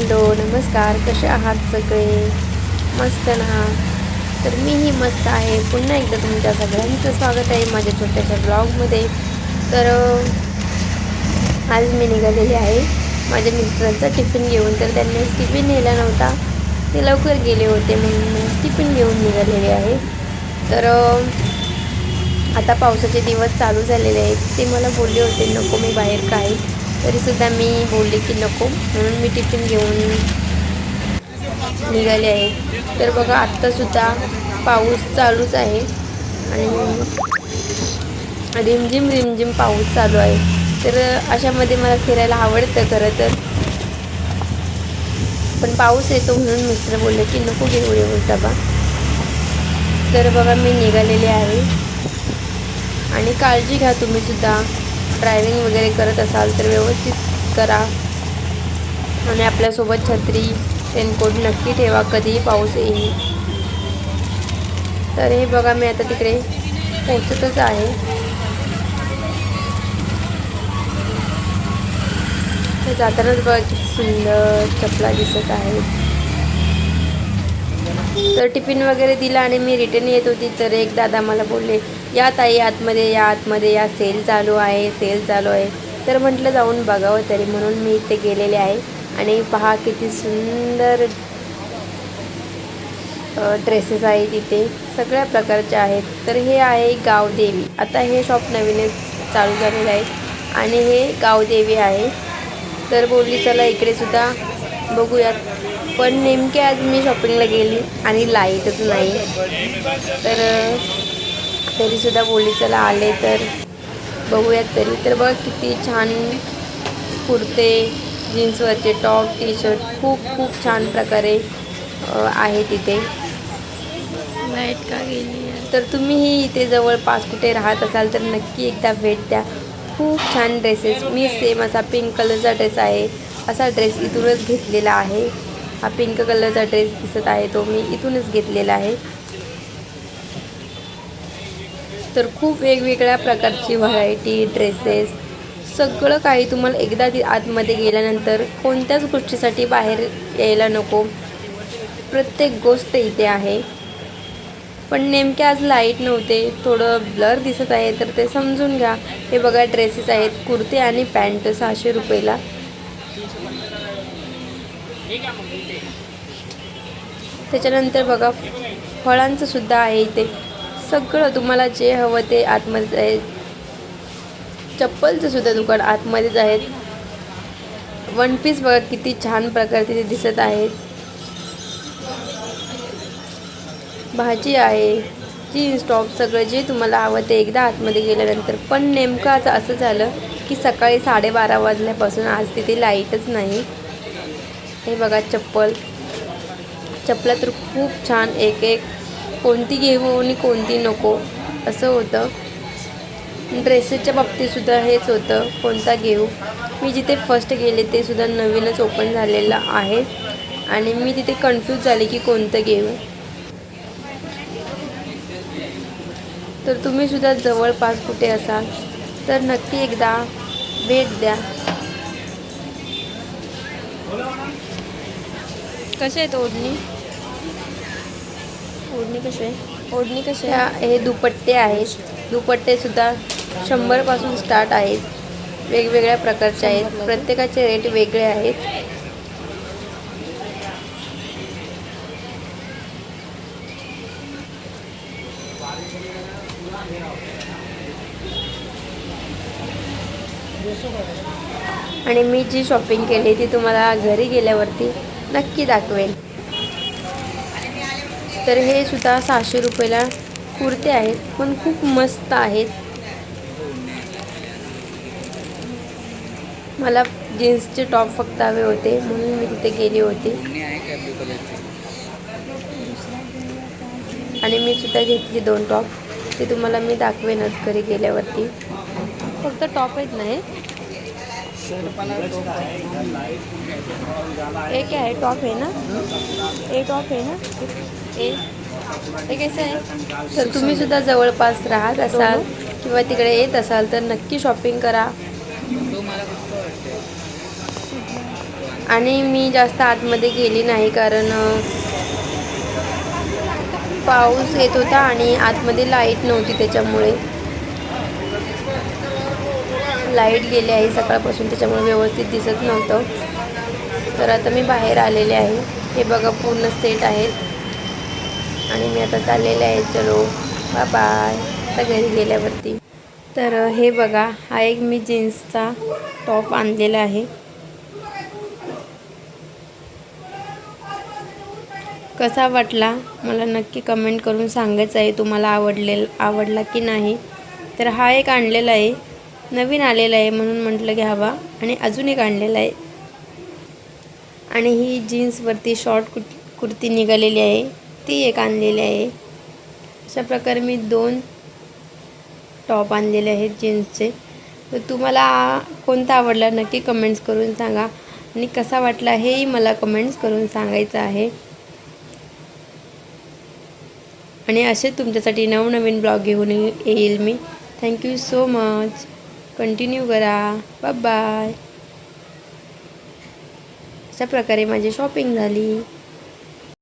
Hello नमस्कार. कसे आहात सगळे? मस्त ना? तर मीही मस्त आहे. पुन्हा एकदा तुमच्या सगळ्यांचं स्वागत आहे माझ्या छोट्याशा ब्लॉगमध्ये. तर आज मी निघालेली आहे. माझ्या मिस्टरांचा टिफिन घेऊन तर त्यांनी टिफिन नेला नव्हता. ते लवकर गेले होते म्हणून मी टिफिन घेऊन निघालेले आहे. तर आता पावसाचे दिवस चालू झालेले आहेत. ते मला बोलले होते नको मी बाहेर काही तरीसुद्धा मी बोलले की नको म्हणून मी टिफिन घेऊन निघाले आहे. तर बघा आत्तासुद्धा पाऊस चालूच आहे आणि रिमझिम रिमझिम पाऊस चालू आहे. तर अशामध्ये मला फिरायला आवडतं खरं तर. पण पाऊस येतो म्हणून मिस्टर बोलले की नको घेऊ येऊन डबा. तर बघा मी निघालेले आहे. आणि काळजी घ्या तुम्हीसुद्धा. ड्रायव्हिंग वगैरे करत असाल तर व्यवस्थित करा. आणि आपल्यासोबत छत्री रेनकोट नक्की ठेवा कधीही पाऊस येईल. तर हे बघा मी आता तिकडे पोचतच आहे. जातानाच बघा किती सुंदर चपला दिसत आहेत. तर टिफिन वगैरे दिला आणि मी रिटर्न येत होती. तर एक दादा मला बोलले या ताई आतमध्ये या आतमध्ये या सेल चालू आहे सेल चालू आहे. तर म्हटलं जाऊन बघावं तरी. म्हणून मी इथे गेलेले आहे. आणि पहा किती सुंदर ड्रेसेस आहेत इथे. सगळ्या प्रकारचे आहेत. तर हे आहे गावदेवी आता हे शॉप नवीनच चालू झालेलं आहे. आणि हे गावदेवी आहे. तर बोलली चला इकडे सुद्धा बघूयात. पण नेमके आज मी शॉपिंगला गेली आणि लाईटच नाही. तर तरीसुद्धा बोलली चला आले तर बघूयात तरी. तर बघ किती छान कुर्ते जीन्सवरचे टॉप टी शर्ट खूप खूप छान प्रकारे आहे तिथे. लाइट का गेली तर तुम्हीही इथे जवळपास कुठे राहत असाल तर नक्की एकदा भेट द्या. खूप छान ड्रेसेस मी सेम असा पिंक कलरचा ड्रेस आहे. असा ड्रेस इथूनच घेतलेला आहे. हा पिंक कलरचा ड्रेस दिसत आहे. तो मी इथूनच घेतलेला आहे. तर खूप वेगवेगळ्या प्रकारची व्हरायटी ड्रेसेस सगळं काही तुम्हाला एकदा ती आतमध्ये गेल्यानंतर कोणत्याच गोष्टीसाठी बाहेर यायला नको. प्रत्येक गोष्ट इथे आहे. पण नेमके आज लाइट नव्हते. थोडं ब्लर दिसत आहे. तर ते समजून घ्या. हे बघा ड्रेसेस आहेत. कुर्ते आणि पॅन्ट सहाशे रुपयेला. त्याच्यानंतर बघा फळांचं सुद्धा आहे इथे. सगळं तुम्हाला जे हवं ते आतमध्येच आहे. चप्पलचं सुद्धा दुकान आतमध्येच आहेत वन पीस बघा किती छान प्रकारचे तिथे दिसत आहेत भाजी आहे. जीन्स टॉप सगळं जे तुम्हाला हवं ते एकदा आतमध्ये गेल्यानंतर. पण नेमकं आज असं झालं की सकाळी साडेबारा वाजल्यापासून आज तिथे लाईटच नाही. हे बघा चप्पल. चपला तर खूप छान एक एक. कोणती घेऊ आणि कोणती नको. असं होतं. ड्रेसेसच्या बाबतीतसुद्धा हेच होतं. कोणता घेऊ? मी जिथे फर्स्ट गेले ते सुद्धा नवीनच ओपन झालेलं आहे. आणि मी तिथे कन्फ्यूज झाले की कोणतं घेऊ? तर तुम्ही सुद्धा जवळपास कुठे असाल तर नक्की एकदा भेट द्या. कसे आहेत ओढणी? ओढणी कशी आहे? ओढणी कशी आहे? हे दुपट्टे आहेत. दुपट्टे सुद्धा शंभरपासून स्टार्ट आहेत. वेगवेगळ्या प्रकारचे आहेत. प्रत्येकाचे रेट वेगळे आहेत. आणि मी जी शॉपिंग केली ती तुम्हाला घरी गेल्यावरती नक्की दाखवेल तर हे सुद्धा सहाशे रुपयाला कुर्ते आहेत पण खूप मस्त आहेत. मला जीन्सचे टॉप फक्त हवे होते म्हणून मी तिथे गेली होती. आणि मी सुद्धा घेतली दोन टॉप ते तुम्हाला मी दाखवेनच घरी गेल्यावरती. फक्त टॉप आहेत ना हे. एक क्या है टॉप है ना? ए टॉप है ना? ए. हे कसं आहे. तर तुम्ही सुद्धा जवळपास राहत असाल किंवा तिकडे येत असाल तर नक्की शॉपिंग करा. आणि मी जास्त आतमध्ये गेली नाही कारण पाऊस येत होता आणि आतमध्ये लाइट नव्हती त्याच्यामुळे. लाइट गेली आहे सकाळपासून त्याच्यामुळे व्यवस्थित दिसत नव्हतं. तर आता मी बाहेर आलेले आहे. हे बघा पूर्ण सेट आहेत आणि मी आता चाललेले आहे. चलो बा बाय आता घरी गेल्यावरती. तर हे बघा हा एक मी जीन्सचा टॉप आणलेला आहे. कसा वाटला? मला नक्की कमेंट करून सांगायचं आहे. तुम्हाला आवडले आवडला की नाही? तर हा एक आणलेला आहे. नवीन आलेलं आहे म्हणून म्हटलं घ्यावा आणि अजून एक आणलेला आहे. आणि ही जीन्सवरती शॉर्ट कु कुर्ती निघालेली आहे. ती एक आणलेली आहे. अशा प्रकारे मी दोन टॉप आणलेले आहेत जीन्सचे. तर तुम्हाला कोणता आवडला नक्की कमेंट्स करून सांगा. आणि कसा वाटला हेही मला कमेंट्स करून सांगायचं आहे. आणि असे तुमच्यासाठी नवनवीन ब्लॉग घेऊन येईल मी. Thank you so much continue करा. बाय अशा प्रकारे माझी शॉपिंग झाली.